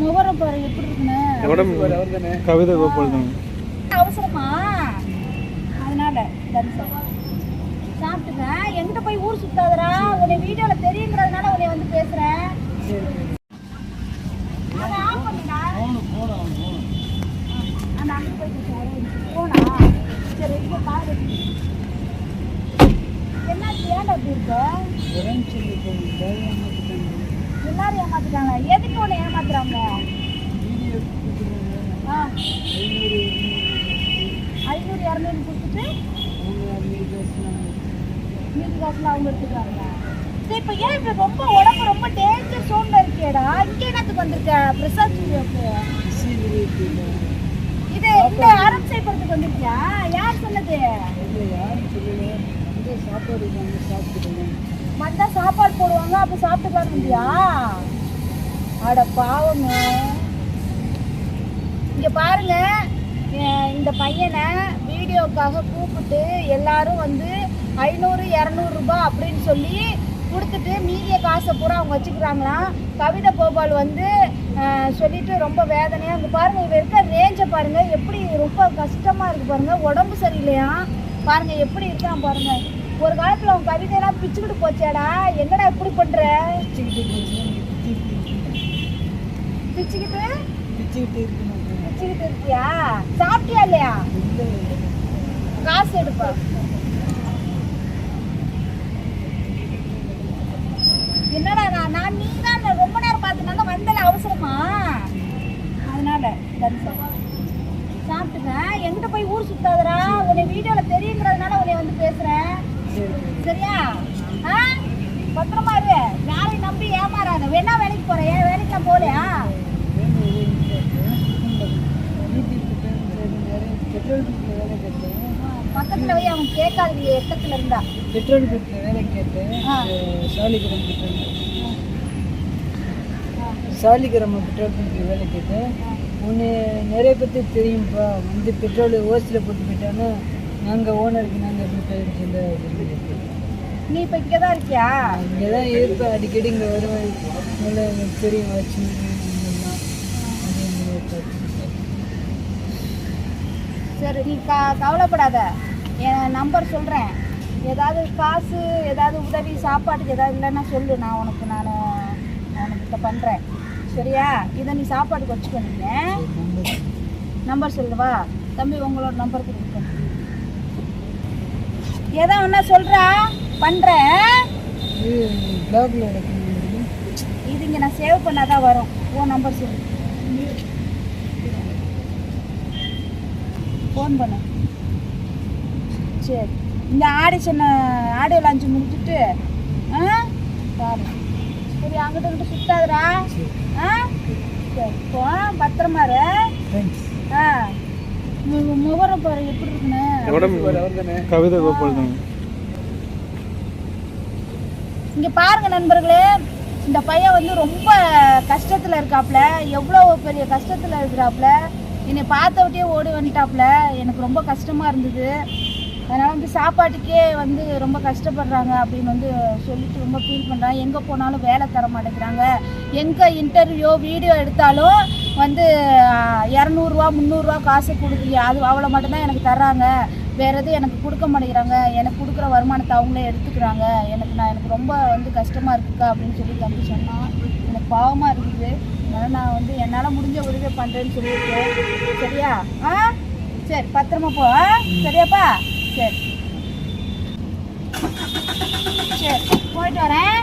முகரம் பாரு எப்படி இருக்குன்னு? கவிதை கோபால் தான் அவசரமா? அதனால சாப்பிட்டுங்க எங்கிட்ட போய் ஊர் சுத்தாதடா. உன்னை வீடியோல தெரியுங்கிறதுனால உன்னை வந்து பேசுறேன். என்ன ஏன் அப்படி இருக்க உடம்பு சொல்லி போகணும் தேவையான எல்லாரும் ஏமாத்துட்டாங்க. எதுக்கு ஒன்று ஏமாத்துறாங்க? ஆ. ஐநூறு ஐநூறு இரநூறு கொடுத்துட்டு மீதி காசுல அவங்க எடுத்துக்கிறாங்க. சரி இப்போ ஏன் இப்போ ரொம்ப உடம்பு ரொம்ப டேஞ்சர் சோன்ல இருக்கேடா? இங்கே என்னத்துக்கு வந்திருக்க? பிரசாத் ஸ்டுடியோக்கு இல்லை இது இந்த அறம் செய்யறதுக்கு வந்திருக்கியா? யார் சொன்னது? யாரும் சொல்லல. சாப்பாடு வாங்கி வந்தா சாப்பாடு போடுவாங்க அப்ப சாப்பிட்டுக்கலாம் முடியா அட பாவங்க இங்க பாருங்க இந்த பையனை வீடியோக்காக கூப்பிட்டு எல்லாரும் வந்து ஐநூறு இரநூறு ரூபாய் அப்படின்னு சொல்லி கொடுத்துட்டு மீதிய காசை பூரா அவங்க வச்சுக்கிறாங்களாம் கவிதை கோபால் வந்து சொல்லிட்டு ரொம்ப வேதனையாக அங்கே பாருங்க இவ இருக்க ரேஞ்சை பாருங்கள் எப்படி ரொம்ப கஷ்டமாக இருக்குது பாருங்கள் உடம்பு சரியில்லையா? பாருங்கள் எப்படி இருக்கான் பாருங்கள் ஒரு காலத்துல உன் கவிதையெல்லாம் பிச்சுக்கிட்டு போச்சேடா. என்னடா இப்படி பண்ற? பிச்சுக்கிட்டு? பிச்சுக்கிட்டு பிச்சுக்கிட்டு இருக்கியா? சாப்பிட்டியா இல்லையா? காசு எடுப்பா. என்னடா நான் நான் நீ தான் ரொம்ப நேரம் பார்த்துனால வந்தல அவசரமா? அதனால சாப்பிட்டுங்க எங்கிட்ட போய் ஊர் சுத்தாதரா உன்னை வீடியோல தெரியுங்கிற உன்னை வந்து பேசுறேன் சரி சரியா? ஆ? பத்திரமா இரு. யாரையும் நம்பி ஏமாறாத. வேணா வேலைக்கு போற ஏன் வேலைக்கு போலையா பெட்ரோல் வேலை பக்கத்துல போய் அவன் கேட்காது எக்கத்துல இருந்தா. பெட்ரோல் பங்க்ல வேலை கேட்டேன் ஆ. பெட்ரோல் சாலிகிராம பெட்ரோல் பங்க்ல வேலை கேட்டேன் உன்னை நிறைய பேர்த்து தெரியும்ப்பா வந்து பெட்ரோல் ஓசியில் போட்டு போயிட்டாங்கன்னா நாங்கள் ஓனருக்கு நாங்கள் எப்படி பேர் நீ இப்ப இங்கதான் இருக்கியா? இங்கே தான் இருப்பேன். அடிக்கடி இங்கே வருவேன். நல்லா எனக்கு தெரியும். வச்சு சரி நீ க கவலைப்படாத. என் நம்பர் சொல்கிறேன் ஏதாவது காசு ஏதாவது உதவி சாப்பாட்டுக்கு ஏதாவது இல்லைன்னா சொல்லு. நான் உனக்கு நான் உனக்கிட்ட பண்ணுறேன் சரியா? இதை நீ சாப்பாட்டுக்கு வச்சுக்கோ நீங்கள் நம்பர் சொல்லுவா தம்பி உங்களோட நம்பர் கொடுக்க ஏதோ ஒன்றா சொல்கிறா பண்ணுறேன் இது இங்கே நான் சேவ் பண்ணாதான் வரும். உன் நம்பர் சொல்லு. ஃபோன் பண்ணு. சரி. இந்த ஆடிஷனை ஆடியோ லான்ச் முடிச்சுட்டு ஆ? பாரு. சரி அங்கிட்ட இங்கிட்ட சுத்தாதுடா. ஆ? சரி போ. பத்திரமா ஆ. முகரம் பாரு எப்படி இருக்குன்னு. கவிதை கோபால் தான் இங்கே பாருங்க நண்பர்களே இந்த பையன் வந்து ரொம்ப கஷ்டத்தில் இருக்காப்ல எவ்வளோ பெரிய கஷ்டத்தில் இருக்கிறாப்ல. என்னை பார்த்த விட்டே ஓடி வந்துட்டாப்ல. எனக்கு ரொம்ப கஷ்டமாக இருந்தது. அதனால் வந்து சாப்பாட்டுக்கே வந்து ரொம்ப கஷ்டப்படுறாங்க அப்படின்னு வந்து சொல்லிட்டு ரொம்ப ஃபீல் பண்ணுறாங்க எங்கே போனாலும் வேலை தர மாட்டேங்கிறாங்க. எங்கே இன்டர்வியூ வீடியோ எடுத்தாலும் வந்து இரநூறுவா முந்நூறுரூவா காசு கொடுக்குறீங்க அது அவ்வளோ மட்டும்தான் எனக்கு தர்றாங்க. வேறு எதுவும் எனக்கு கொடுக்க மாட்டேங்கிறாங்க. எனக்கு கொடுக்குற வருமானத்தை அவங்களே எடுத்துக்கிறாங்க. எனக்கு நான் எனக்கு ரொம்ப வந்து கஷ்டமாக இருக்குக்கா அப்படின்னு சொல்லி தம்பி சொன்னான் எனக்கு பாவமாக இருக்குது. அதனால் நான் வந்து என்னால் முடிஞ்ச உதவியை பண்ணுறேன்னு சொல்லியிருக்கேன். சரியா? ஆ? சரி பத்திரமா போ. ஆ? சரியாப்பா? சரி. சரி போயிட்டு வரேன்.